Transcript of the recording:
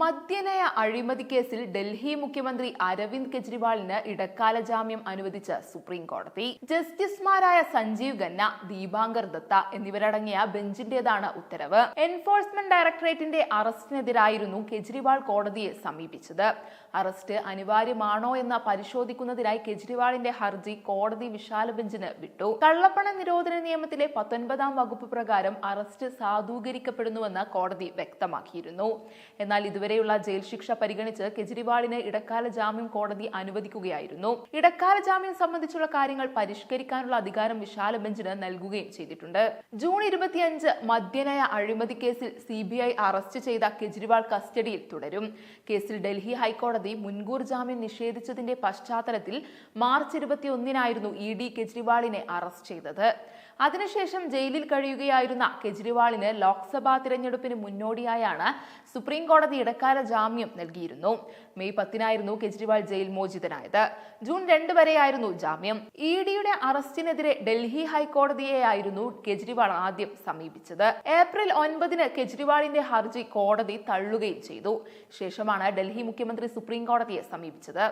മദ്യനയ അഴിമതി കേസിൽ ഡൽഹി മുഖ്യമന്ത്രി അരവിന്ദ് കെജ്രിവാളിന് ഇടക്കാല ജാമ്യം അനുവദിച്ച സുപ്രീം കോടതി. ജസ്റ്റിസുമാരായ സഞ്ജീവ് ഖന്ന ദീപാങ്കർ ദത്ത എന്നിവരടങ്ങിയ ബെഞ്ചിന്റേതാണ് ഉത്തരവ്. എൻഫോഴ്സ്മെന്റ് ഡയറക്ടറേറ്റിന്റെ അറസ്റ്റിനെതിരായിരുന്നു കെജ്രിവാൾ കോടതിയെ സമീപിച്ചത്. അറസ്റ്റ് അനിവാര്യമാണോ എന്ന് പരിശോധിക്കുന്നതിനായി കെജ്രിവാളിന്റെ ഹർജി കോടതി വിശാല ബെഞ്ചിന് വിട്ടു. കള്ളപ്പണ നിരോധന നിയമത്തിലെ പത്തൊൻപതാം വകുപ്പ് പ്രകാരം അറസ്റ്റ് സാധൂകരിക്കപ്പെടുന്നുവെന്ന് കോടതി വ്യക്തമാക്കിയിരുന്നു. എന്നാൽ ഇതുവരെയുള്ള ജയിൽ ശിക്ഷ പരിഗണിച്ച് കെജ്രിവാളിന് ഇടക്കാല ജാമ്യം കോടതി അനുവദിക്കുകയായിരുന്നു. ഇടക്കാല ജാമ്യം സംബന്ധിച്ചുള്ള കാര്യങ്ങൾ പരിഷ്കരിക്കാനുള്ള അധികാരം വിശാല ബെഞ്ചിന് നൽകുകയും ചെയ്തിട്ടുണ്ട്. ജൂൺ ഇരുപത്തിയഞ്ച് മദ്യനയ അഴിമതി കേസിൽ സി ബി ഐ അറസ്റ്റ് ചെയ്ത കെജ്രിവാൾ കസ്റ്റഡിയിൽ തുടരും. കേസിൽ ഡൽഹി ഹൈക്കോടതി മുൻകൂർ ജാമ്യം നിഷേധിച്ചതിന്റെ പശ്ചാത്തലത്തിൽ മാർച്ച് ഇരുപത്തിയൊന്നിനായിരുന്നു ഇ ഡി കെജ്രിവാളിനെ അറസ്റ്റ് ചെയ്തത്. അതിനുശേഷം ജയിലിൽ കഴിയുകയായിരുന്ന കെജ്രിവാളിന് ലോക്സഭാ തിരഞ്ഞെടുപ്പിന് മുന്നോടിയായാണ് സുപ്രീം കോടതി ഇടക്കാല ജാമ്യം നൽകിയിരുന്നു. മെയ് പത്തിനായിരുന്നു കെജ്രിവാൾ ജയിൽ മോചിതനായത്. ജൂൺ രണ്ട് വരെയായിരുന്നു ജാമ്യം. ഇ ഡിയുടെ അറസ്റ്റിനെതിരെ ഡൽഹി ഹൈക്കോടതിയെയായിരുന്നു കെജ്രിവാൾ ആദ്യം സമീപിച്ചത്. ഏപ്രിൽ ഒൻപതിന് കെജ്രിവാളിന്റെ ഹർജി കോടതി തള്ളുകയും ചെയ്തു. ശേഷമാണ് ഡൽഹി മുഖ്യമന്ത്രി സുപ്രീം കോടതിയെ സമീപിച്ചത്.